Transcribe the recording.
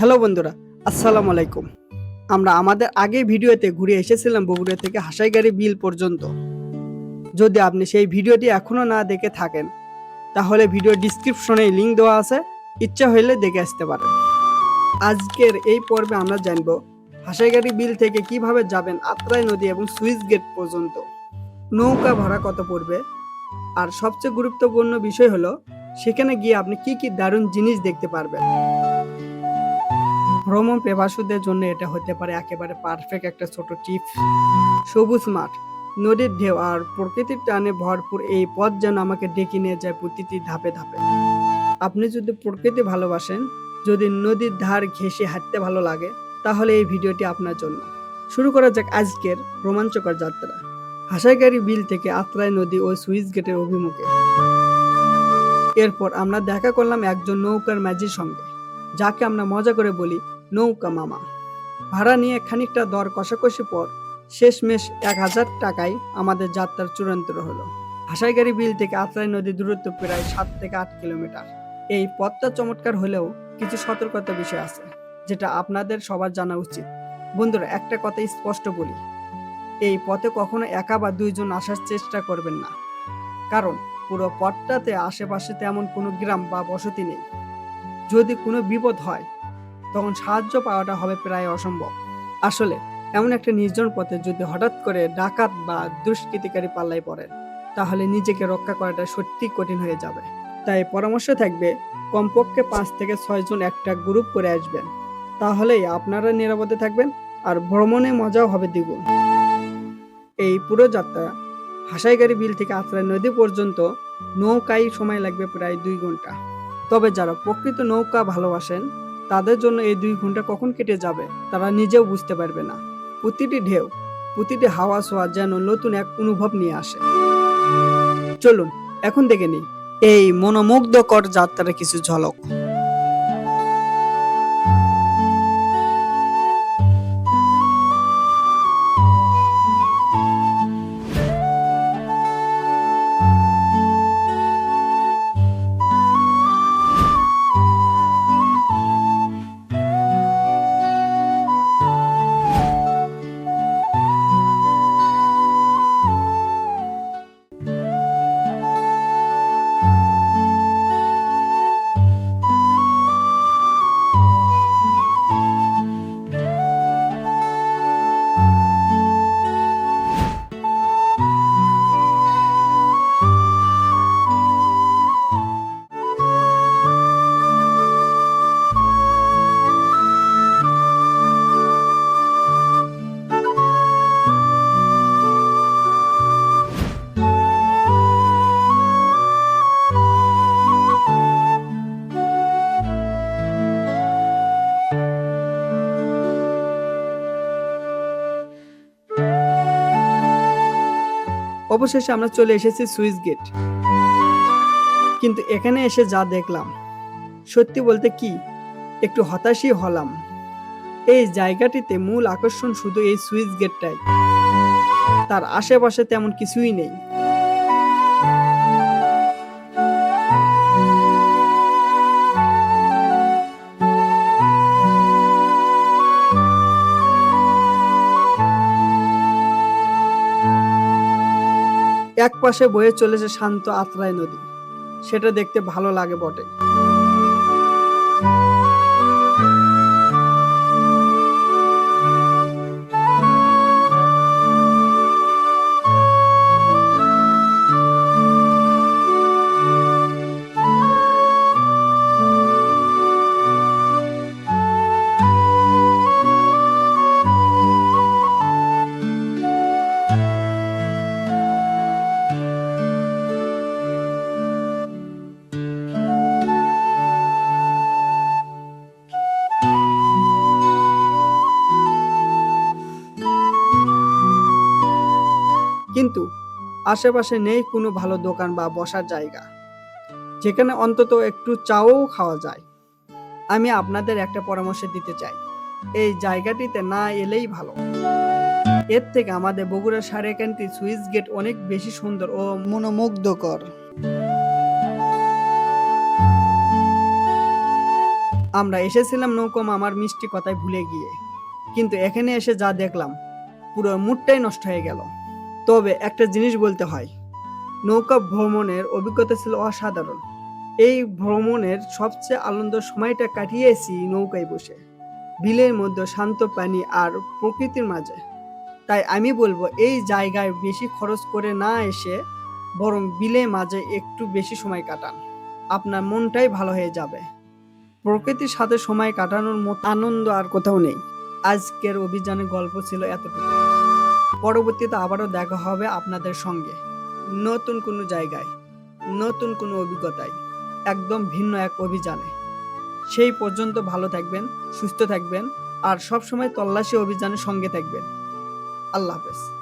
Hello বন্ধুরা, আসসালামু আলাইকুম। আমরা আমাদের আগে ভিডিওতে ঘুরে এসেছিলাম বগুড়া থেকে হাসাইগাড়ি বিল পর্যন্ত। যদি আপনি সেই ভিডিওটি এখনও না দেখে থাকেন, তাহলে ভিডিও ডিসক্রিপশনে লিঙ্ক দেওয়া আছে, ইচ্ছা হইলে দেখে আসতে পারেন। আজকের এই পর্বে আমরা জানব হাসাইগাড়ি বিল থেকে কীভাবে যাবেন আত্রাই নদী এবং সুইচ গেট পর্যন্ত। নৌকা ভাড়া কত পড়বে? আর সবচেয়ে গুরুত্বপূর্ণ বিষয় হলো, সেখানে গিয়ে আপনি কি কি দারুণ জিনিস দেখতে পারবেন? ভ্রমণ পেপাসুদের জন্য এটা হতে পারে একেবারে পারফেক্ট একটা ছোট টিপ সবুজ মাঠ, নদীর ঢেউ আর প্রকৃতির টানে ভরপুর এই পথ যেন আমাকে ডেকে নিয়ে যায় প্রতিটি ধাপে ধাপে। আপনি যদি প্রকৃতি ভালোবাসেন, যদি নদীর ধার ঘেঁষে হাঁটতে ভালো লাগে, তাহলে এই ভিডিওটি আপনার জন্য। শুরু করা যাক আজকের রোমাঞ্চকর যাত্রা। হাসাইগাড়ি বিল থেকে আত্রাই নদী ও সুইচ গেটের অভিমুখে। এরপর আমরা দেখা করলাম একজন নৌকার মাঝির সঙ্গে, যাকে আমরা মজা করে বলি নৌকা মামা। ভাড়া নিয়ে খানিকটা দর কষাকষি পর শেষমেশ এক হাজার টাকায় আমাদের যাত্রার চূড়ান্ত হলো। হাসাইগাড়ি বিল থেকে আত্রাই নদীর দূরত্ব প্রায় সাত থেকে আট কিলোমিটার। এই পথটা চমৎকার হলেও কিছু সতর্কতা বিষয় আছে, যেটা আপনাদের সবার জানা উচিত। বন্ধুরা, একটা কথা স্পষ্ট বলি। এই পথে কখনো একা বা দুইজন আসার চেষ্টা করবেন না। কারণ পুরো পথটাতে আশেপাশে তেমন কোনো গ্রাম বা বসতি নেই। যদি কোনো বিপদ হয় তখন সাহায্য পাওয়াটা হবে প্রায় অসম্ভব। আসলে, এমন একটা নির্জন পথে যদি হঠাৎ করে ডাকাত বা দুষ্কৃতিকারী পাল্লাই পড়েন, তাহলে নিজেকে রক্ষা করাটা সত্যি কঠিন হয়ে যাবে। তাই পরামর্শ থাকবে, কমপক্ষে পাঁচ থেকে ছয়জন একটা গ্রুপ করে আসবেন। তাহলেই আপনারা নিরাপদে থাকবেন আর ভ্রমণে মজাও হবে দ্বিগুণ। এই পুরো যাত্রা, হাসাইগাড়ি বিল থেকে আত্রাই নদী পর্যন্ত নৌকায় সময় লাগবে প্রায় দুই ঘণ্টা। তবে যারা প্রকৃত নৌকা ভালোবাসেন তাদের জন্য এই দুই ঘণ্টা কখন কেটে যাবে, তারা নিজেও বুঝতে পারবে না। প্রতিটি ঢেউ, প্রতিটি হাওয়া ছোঁয়া যেন নতুন এক অনুভব নিয়ে আসে। চলুন, এখন দেখে নিই। এই মনোমুগ্ধকর যাত্রার কিছু ঝলক। অবশেষে আমরা চলে এসেছি সুইস গেট। কিন্তু এখানে এসে যা দেখলাম, সত্যি বলতে কি, একটু হতাশই হলাম। এই জায়গাটিতে মূল আকর্ষণ শুধু এই সুইস গেটটাই। তার আশেপাশে তেমন কিছুই নেই। এক পাশে বয়ে চলেছে শান্ত আত্রাই নদী। সেটা দেখতে ভালো লাগে বটে। কিন্তু আশেপাশে নেই কোনো ভালো দোকান বা বসার জায়গা। যেখানে অন্তত একটু চাও খাওয়া যায়। আমি আপনাদের একটা পরামর্শ দিতে চাই। এই জায়গাটিতে না এলেই ভালো। এর থেকে আমাদের বগুড়ার সাড়ে ক্যান্টি সুইচ গেট অনেক বেশি সুন্দর ও মনোমুগ্ধকর। আমরা এসেছিলাম নৌকা মামার মিষ্টি কথায় ভুলে গিয়ে। কিন্তু এখানে এসে যা দেখলাম, পুরো মুডটাই নষ্ট হয়ে গেল। তবে একটা জিনিস বলতে হয়, নৌকা ভ্রমণের অভিজ্ঞতা ছিল অসাধারণ। এই ভ্রমণের সবচেয়ে আনন্দ সময়টা কাটিয়েছি নৌকায় বসে, বিলের মধ্যে শান্ত পানি আর প্রকৃতির মাঝে। তাই আমি বলব এই জায়গায় বেশি খরচ করে না এসে বরং বিলে মাঝে একটু বেশি সময় কাটান। আপনার মনটাই ভালো হয়ে যাবে। প্রকৃতির সাথে সময় কাটানোর মতো আনন্দ আর কোথাও নেই। আজকের অভিযানের গল্প ছিল এতটুকু। পরবর্তীতে আবারও দেখা হবে আপনাদের সঙ্গে। নতুন কোনো জায়গায়, নতুন কোনো অভিজ্ঞতায়, একদম ভিন্ন এক অভিযানে। সেই পর্যন্ত ভালো থাকবেন, সুস্থ থাকবেন, আর সবসময় তল্লাশি অভিযানের সঙ্গে থাকবেন। আল্লাহ হাফেজ।